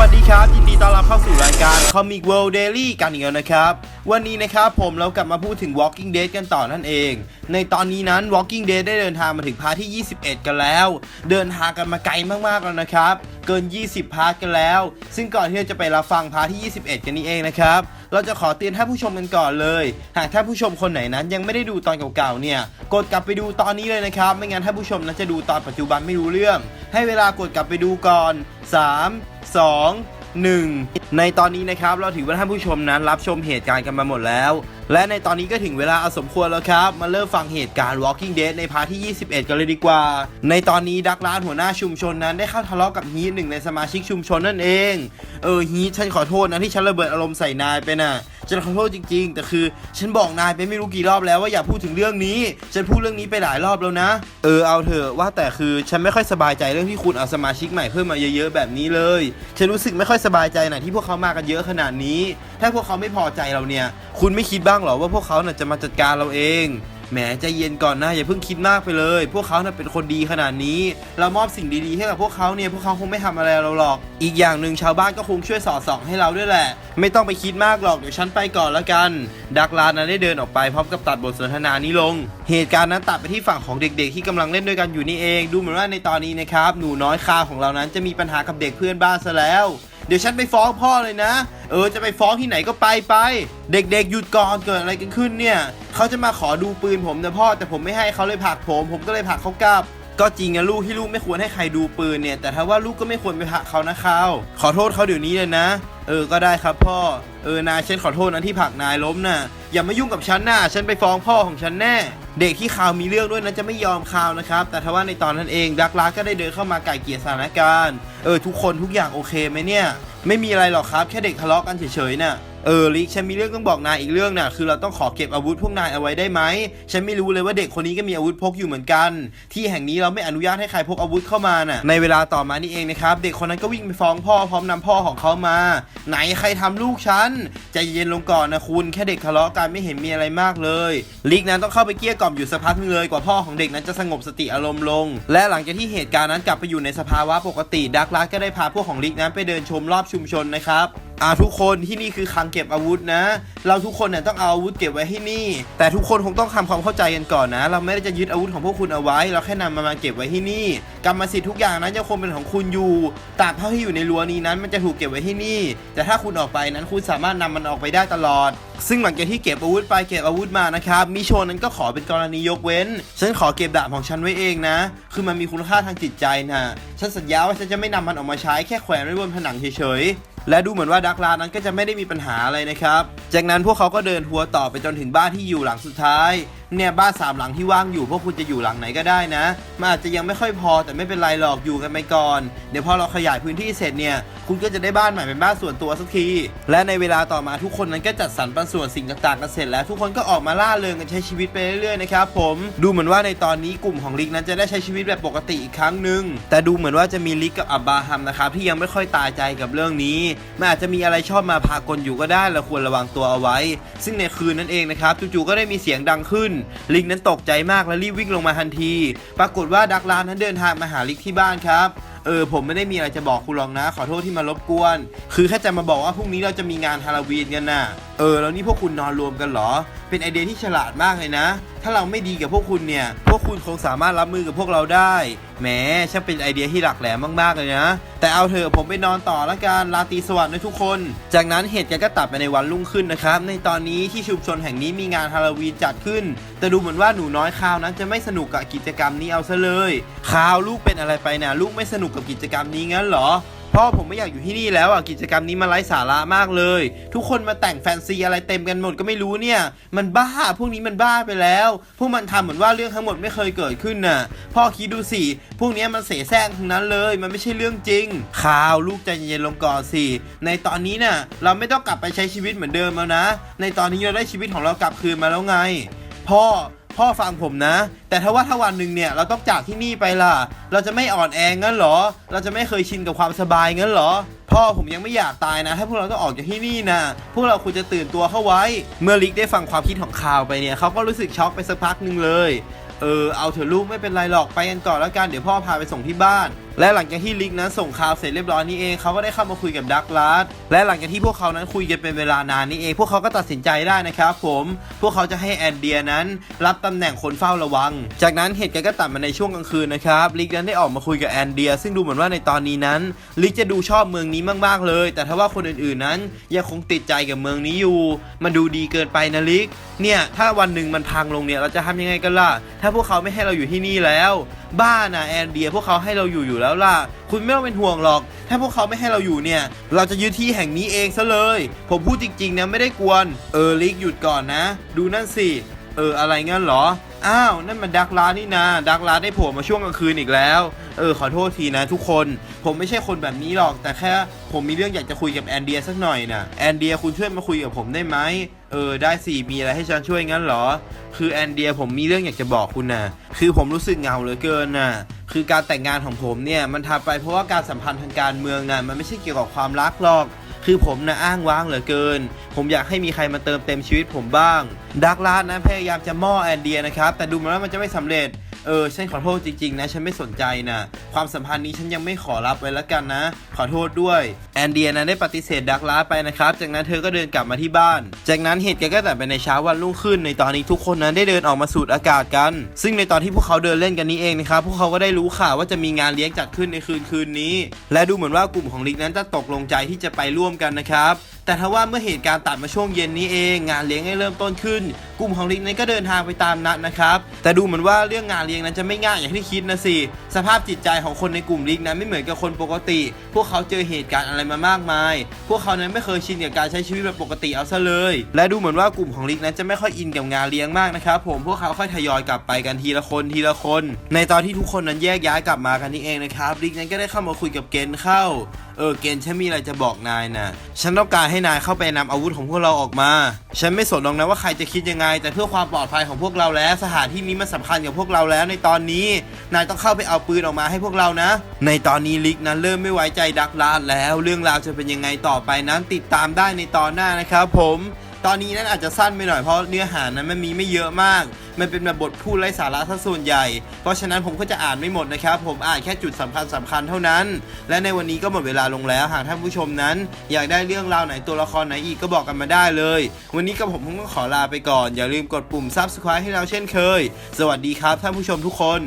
วัสดีครับ ยินดีต้อนรับเข้าสู่รายการ Comic World Daily กันอีกแล้วนะครับ วันนี้นะครับผมเรากลับมาพูดถึง Walking Dead กันต่อนั่นเอง ในตอนนี้นั้น Walking Dead ได้เดินทางมาถึงพาร์ทที่ 21 กันแล้ว เดินทางกันมาไกลมากๆแล้วนะครับ เกิน 20 พาร์ทกันแล้ว ซึ่งก่อนที่เราจะไปรับฟังพาร์ทที่ 21 กันนี้เองนะครับ เราจะขอเตือนท่านผู้ชมกันก่อนเลย หากท่านผู้ชมคนไหนนั้นยังไม่ได้ดูตอนเก่าๆเนี่ย กดกลับไปดูตอนนี้เลยนะครับ ไม่งั้นท่านผู้ชมนั้นจะดูตอนปัจจุบันไม่รู้เรื่อง ให้เวลากดกลับไปดูก่อน 3 2 1 ในตอนนี้นะครับเราถือว่าท่านผู้ชมนั้นรับชมเหตุการณ์กันมาหมดแล้ว และในตอนนี้ก็ถึงเวลาอสมควรแล้วครับ มาเริ่มฟังเหตุการณ์ Walking Dead ในพาร์ทที่ 21 กันเลยดีกว่า ในตอนนี้ดักลานหัวหน้าชุมชนนั้นได้เข้าทะเลาะกับฮีทหนึ่งในสมาชิกชุมชนนั่นเอง เออฮีทฉันขอโทษนะที่ฉันระเบิดอารมณ์ใส่นายไปน่ะ ฉันขอโทษจริง ๆ แต่คือ ฉันบอกนายไปไม่รู้กี่รอบแล้วว่าอย่าพูดถึงเรื่องนี้ ฉันพูดเรื่องนี้ไปหลายรอบแล้วนะ เออเอาเถอะว่าแต่คือฉันไม่ค่อยสบายใจเรื่องที่คุณเอาสมาชิกใหม่เพิ่มมาเยอะๆแบบนี้เลย ฉันรู้สึกไม่ค่อยสบายใจนะที่พวกเขามากันเยอะขนาดนี้ ถ้าพวกเขาไม่พอใจเราเนี่ย คุณไม่คิดบ้างหรอว่าพวกเขาน่ะจะมาจัดการเราเอง แหมใจเย็นก่อนนะอย่าเพิ่งคิดมากไปเลย พวกเขาน่ะเป็นคนดีขนาดนี้ เรามอบสิ่งดีๆให้กับพวกเขาเนี่ยพวกเขาคงไม่ทำอะไรเราหรอก อีกอย่างหนึ่งชาวบ้านก็คงช่วยสอดส่องให้เราด้วยแหละ ไม่ต้องไปคิดมากหรอกเดี๋ยวฉันไปก่อนละกัน ดักลานนั้นได้เดินออกไปพร้อมกับตัดบทสนทนานี้ลง เหตุการณ์นั้นตัดไปที่ฝั่งของเด็ก ๆ ที่กำลังเล่นด้วยกันอยู่นี่เอง ดูเหมือนว่าในตอนนี้นะครับหนูน้อยคาของเรานั้นจะมีปัญหากับเด็กเพื่อนบ้านซะแล้ว เดี๋ยวฉันไปฟ้องพ่อเลยนะ ออจะไปฟ้องที่ไหนก็ไปไป เด็กๆหยุดก่อนเกิดอะไรกันขึ้นเนี่ยเขาจะมาขอดูปืนผมนะพ่อ แต่ผมไม่ให้เขาเลยผลักผม ผมก็เลยผลักเขากลับ ก็จริงนะลูกที่ลูกไม่ควรให้ใครดูปืนเนี่ย แต่ถ้าว่าลูกก็ไม่ควรไปผลักเขานะเขาขอโทษเขาเดี๋ยวนี้เลยนะ เออก็ได้ครับพ่อเออนายเช่นขอโทษนะที่ผลักนายล้มน่ะ อย่ามายุ่งกับฉันนะฉันไปฟ้องพ่อของฉันแน่ เด็กที่ข่าวมีเรื่องด้วยนั่นจะไม่ยอมข่าวนะครับ แต่ทว่าในตอนนั้นเองดักลาก็ได้เดินเข้ามาไก่เกลี่ยสถานการณ์ เออทุกคนทุกอย่างโอเคไหมเนี่ย ไม่มีอะไรหรอกครับ แค่เด็กทะเลาะกันเฉยๆน่ะ เออลิกฉันมีเรื่องต้องบอกนายอีกเรื่องน่ะคือเราต้องขอเก็บอาวุธพวกนายเอาไว้ได้ไหมฉันไม่รู้เลยว่าเด็กคนนี้ก็มีอาวุธพกอยู่เหมือนกัน ที่แห่งนี้เราไม่อนุญาตให้ใครพกอาวุธเข้ามาน่ะในเวลาต่อมานี่เองนะครับเด็กคนนั้นก็วิ่งไปฟ้องพ่อพร้อมนำพ่อของเขามา ไหนใครทำลูกฉันใจเย็นลงก่อนนะคุณแค่เด็กทะเลาะกันไม่เห็นมีอะไรมากเลยลิกนั้นต้องเข้าไปเกลี้ยกล่อมอยู่สักพักนึงเลยกว่าพ่อของเด็กนั้นจะสงบสติอารมณ์ลง และหลังจากที่เหตุการณ์นั้นกลับไปอยู่ในสภาวะปกติดักลัสก็ได้พาพวกของลิกนั้นไปเดินชมรอบชุมชนนะครับ อ่าทุกคนที่นี่คือคลังเก็บอาวุธนะ เราทุกคนเนี่ยต้องเอาอาวุธเก็บไว้ที่นี่ แต่ทุกคนคงต้องทำความเข้าใจกันก่อนนะ เราไม่ได้จะยึดอาวุธของพวกคุณเอาไว้ เราแค่นำมันมาเก็บไว้ที่นี่ กรรมสิทธิ์ทุกอย่างนั้นยังคงเป็นของคุณอยู่ตราบเท่าที่อยู่ในรั้วนี้นั้น มันจะถูกเก็บไว้ที่นี่ แต่ถ้าคุณออกไปนั้นคุณสามารถนำมันออกไปได้ตลอด ซึ่งหลังจากที่เก็บอาวุธไปเก็บอาวุธมานะครับมิโชนั้นก็ขอเป็นกรณียกเว้น ฉันขอเก็บดาบของฉันไว้เองนะ คือมันมีคุณค่าทางจิตใจนะฉันสัญญาว่าฉันจะไม่นำมันออกมาใช้แค่แขวนไว้บนผนังเฉยๆ และดูเหมือนว่าดักลานั้นก็จะไม่ได้มีปัญหาอะไรนะครับ จากนั้นพวกเขาก็เดินทัวร์ต่อไปจนถึงบ้านที่อยู่หลังสุดท้าย เนี่ยบ้านสามหลังที่ว่างอยู่พวกคุณจะอยู่หลังไหนก็ได้นะ มันอาจจะยังไม่ค่อยพอแต่ไม่เป็นไรหรอกอยู่กันไปก่อน เดี๋ยวพอเราขยายพื้นที่เสร็จเนี่ยคุณก็จะได้บ้านใหม่เป็นบ้านส่วนตัวสักที และในเวลาต่อมาทุกคนนั้นก็จัดสรรปันส่วนสิ่งต่างๆกันเสร็จแล้วทุกคนก็ออกมาล่าเริงกันใช้ชีวิตไปเรื่อยๆนะครับผมดูเหมือนว่าในตอนนี้กลุ่มของลิกนั้นจะได้ใช้ชีวิตแบบปกติอีกครั้งหนึ่งแต่ดูเหมือนว่าจะมีลิกกับอับบราฮัมนะครับที่ยังไม่ค่อยตายใจกับเรื่องนี้มันอาจจะมีอะไรชอบมาพากลอยู่ก็ได้เราควรระวังตัวเอาไว้ ซึ่งในคืนนั้นเองนะครับจู่ๆก็ได้มีเสียงดังขึ้นลิงนั้นตกใจมากและรีบวิ่งลงมาทันที ปรากฏว่าดักลานนั้นเดินทางมาหาลิกที่บ้านครับเออผมไม่ได้มีอะไรจะบอกคุณหรอกนะ ขอโทษที่มารบกวน คือแค่จะมาบอกว่าพรุ่งนี้เราจะมีงานฮาโลวีนกันน่ะเออแล้วนี่พวกคุณนอนรวมกันเหรอ เป็นไอเดียที่ฉลาดมากเลยนะ ถ้าเราไม่ดีกับพวกคุณเนี่ย พวกคุณคงสามารถรับมือกับพวกเราได้แหมช่างเป็นไอเดียที่หลักแหลมมากๆเลยนะ แต่เอาเถอะผมไปนอนต่อละกันราตีสวัสดิ์นะทุกคน จากนั้นเหตุการณ์ก็ตัดไปในวันรุ่งขึ้นนะครับ ในตอนนี้ที่ชุมชนแห่งนี้มีงานฮาโลวีนจัดขึ้น แต่ดูเหมือนว่าหนูน้อยคราวนั้นจะไม่สนุกกับกิจกรรมนี้เอาซะเลยคราวลูกเป็นอะไรไปนะลูกไม่สนุกกับกิจกรรมนี้งั้นเหรอ พ่อผมไม่อยากอยู่ที่นี่แล้วอะกิจกรรมนี้มันไร้สาระมากเลย ทุกคนมาแต่งแฟนซีอะไรเต็มกันหมดก็ไม่รู้เนี่ย มันบ้าพวกนี้มันบ้าไปแล้ว พวกมันทำเหมือนว่าเรื่องทั้งหมดไม่เคยเกิดขึ้นน่ะ พ่อคิดดูสิพวกนี้มันเสแสร้งทั้งนั้นเลย มันไม่ใช่เรื่องจริงข่าวลูกใจเย็นๆลงก่อนสิในตอนนี้น่ะเราไม่ต้องกลับไปใช้ชีวิตเหมือนเดิมแล้วนะ ในตอนนี้เราได้ชีวิตของเรากลับคืนมาแล้วไง พ่อ พ่อฟังผมนะ แต่ถ้าว่าถ้าวันหนึ่งเนี่ยเราต้องจากที่นี่ไปล่ะ เราจะไม่อ่อนแองั้นเหรอ เราจะไม่เคยชินกับความสบายงั้นเหรอ พ่อผมยังไม่อยากตายนะ ถ้าพวกเราต้องออกจากที่นี่นะพวกเราควรจะตื่นตัวเข้าไว้ เมื่อลิกได้ฟังความคิดของข่าวไปเนี่ยเขาก็รู้สึกช็อกไปสักพักหนึ่งเลย เออเอาเถอะลูกไม่เป็นไรหรอกไปกันก่อนแล้วกันเดี๋ยวพ่อพาไปส่งที่บ้าน และหลังจากที่ลิกนั้นส่งข่าวเสร็จเรียบร้อยนี่เองเขาก็ได้เข้ามาคุยกับดักลาสและหลังจากที่พวกเขานั้นคุยกันเป็นเวลานานนี่เอง พวกเขาก็ตัดสินใจได้นะครับผม พวกเขาจะให้แอนเดียนั้นรับตำแหน่งคนเฝ้าระวัง จากนั้นเหตุการณ์ก็ตัดมาในช่วงกลางคืนนะครับลิกนั้นได้ออกมาคุยกับแอนเดีย ซึ่งดูเหมือนว่าในตอนนี้นั้น ลิกจะดูชอบเมืองนี้มากๆเลย แต่ถ้าว่าคนอื่นๆนั้นยังคงติดใจกับเมืองนี้อยู่ มันดูดีเกินไปนะลิกเนี่ยถ้าวันหนึ่งมันพังลงเนี่ยเราจะทำยังไงกันล่ะถ้าพวกเขาไม่ให้เราอยู่ที่นี่แล้ว บ้านะแอนเดียพวกเขาให้เราอยู่อยู่แล้วล่ะ คุณไม่ต้องเป็นห่วงหรอก ถ้าพวกเขาไม่ให้เราอยู่เนี่ย เราจะยึดที่แห่งนี้เองซะเลย ผมพูดจริงๆนะไม่ได้กวน เออลิกหยุดก่อนนะ ดูนั่นสิ เอออะไรงั้นเหรอ อ้าว นั่นมันดักลานี่นะดักลาได้โผล่มาช่วงกลางคืนอีกแล้ว เออ ขอโทษทีนะทุกคน ผมไม่ใช่คนแบบนี้หรอก แต่แค่ผมมีเรื่องอยากจะคุยกับแอนเดียสักหน่อยนะแอนเดียคุณช่วยมาคุยกับผมได้ไหม เออ ได้สิ มีอะไรให้ฉันช่วยงั้นเหรอ คือแอนเดียผมมีเรื่องอยากจะบอกคุณนะคือผมรู้สึกเหงาเหลือเกินนะคือการแต่งงานของผมเนี่ย มันทำไปเพราะว่าการสัมพันธ์ทางการเมืองนะมันไม่ใช่เกี่ยวกับความรักหรอก คือผมนะอ้างว้างเหลือเกิน ผมอยากให้มีใครมาเติมเต็มชีวิตผมบ้าง ดักลาสนะพยายามจะม่อแอนเดียนะครับ แต่ดูเหมือนว่ามันจะไม่สำเร็จ เออฉันขอโทษจริงๆนะฉันไม่สนใจนะความสัมพันธ์นี้ฉันยังไม่ขอรับไว้แล้วกันนะ ขอโทษด้วยแอนเดียนะได้ปฏิเสธดักลาไปนะครับ จากนั้นเธอก็เดินกลับมาที่บ้าน จากนั้นเหตุการณ์ก็ตัดไปในเช้าวันรุ่งขึ้น ในตอนนี้ทุกคนนั้นได้เดินออกมาสูดอากาศกัน ซึ่งในตอนที่พวกเขาเดินเล่นกันนี้เองนะครับพวกเขาก็ได้รู้ข่าวว่าจะมีงานเลี้ยงจัดขึ้นในคืนคืนนี้ และดูเหมือนว่ากลุ่มของลิกนั้นจะตกลงใจที่จะไปร่วมกันนะครับแต่ถ้าว่าเมื่อเหตุการณ์ตัดมาช่วงเย็นนี้เอง งานเลี้ยงได้เริ่มต้นขึ้นกลุ่มของลิงนั้นก็เดินทางไปตามนัดนะครับ แต่ดูเหมือนว่าเรื่องงานเลี้ยงนั้นจะไม่ง่ายอย่างที่คิดนะสิ สภาพจิตใจของคนในกลุ่มลิงนั้นไม่เหมือนกับคนปกติ พวกเขาเจอเหตุการณ์อะไรมามากมาย พวกเขานั้นไม่เคยชินกับการใช้ชีวิตแบบปกติเอาซะเลย และดูเหมือนว่ากลุ่มของลิงนั้นจะไม่ค่อยอินกับงานเลี้ยงมากนะครับผม พวกเขาค่อยทยอยกลับไปกันทีละคนทีละคน ในตอนที่ทุกคนนั้นแยกย้ายกลับมากันนี่เองนะครับลิงนั้นก็ได้เข้ามาคุยกับเกนเข้าเออเกณฑ์ฉันมีอะไรจะบอกนายนะฉันต้องการให้นายเข้าไปนำอาวุธของพวกเราออกมา ฉันไม่สนหรอกนะว่าใครจะคิดยังไง แต่เพื่อความปลอดภัยของพวกเราแล้ว สถานที่นี้มันสำคัญกับพวกเราแล้ว ในตอนนี้ นายต้องเข้าไปเอาปืนออกมาให้พวกเรานะ ในตอนนี้ลิกนั้นเริ่มไม่ไว้ใจดักลาดแล้ว เรื่องราวจะเป็นยังไงต่อไปนั้นติดตามได้ในตอนหน้านะครับผม ตอนนี้นั้นอาจจะสั้นไปหน่อยเพราะเนื้อหานั้นมันมีไม่เยอะมาก มันเป็นแบบบทพูดไร้สาระซะส่วนใหญ่ เพราะฉะนั้นผมก็จะอ่านไม่หมดนะครับ ผมอ่านแค่จุดสำคัญสคัญเท่านั้น และในวันนี้ก็หมดเวลาลงแล้วหากท่านผู้ชมนั้น อยากได้เรื่องราวไหนตัวละครไหนอีกก็บอกกันมาได้เลย วันนี้กับผมคงต้องขอลาไปก่อน อย่าลืมกดปุ่ม subscribe ให้เราเช่นเคย สวัสดีครับท่านผู้ชมทุกคน